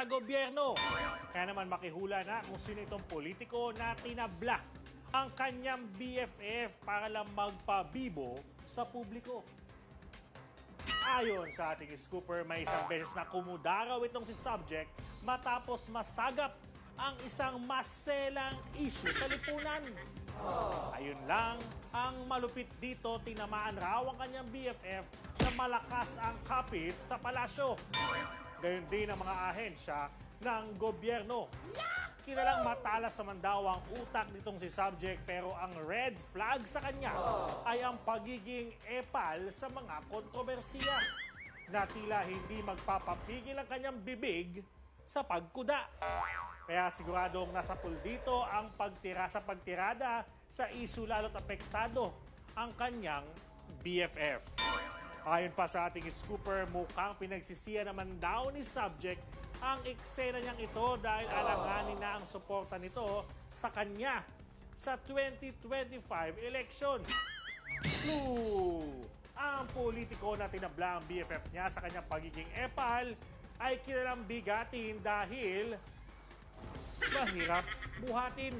sa gobyerno. Kaya naman makihula na kung sino itong politiko na tinabla ang kanyang BFF para lang magpabibo sa publiko. Ayon sa ating scooper, may isang beses na kumudaraw itong si subject matapos masagap ang isang maselang issue sa lipunan. Ayun lang, ang malupit dito, tinamaan raw ang kanyang BFF na malakas ang kapit sa palasyo. Gayon din ang mga ahensya ng gobyerno. Kilalang matalas naman daw ang utak nitong si subject pero ang red flag sa kanya ay ang pagiging epal sa mga kontrobersiya na tila hindi magpapapigil ang kanyang bibig sa pagkuda. Kaya siguradong nasa pool dito ang pagtira sa pagtirada sa isu lalo't apektado ang kanyang BFF. Ayon pa sa ating scooper, mukhang pinagsisiya naman daw ni subject ang eksena niyang ito dahil alanganin na ang suporta nito sa kanya sa 2025 election. True! Ang politiko na tinabla ang BFF niya sa kanyang pagiging epal ay kilalang bigatin dahil mahirap buhatin.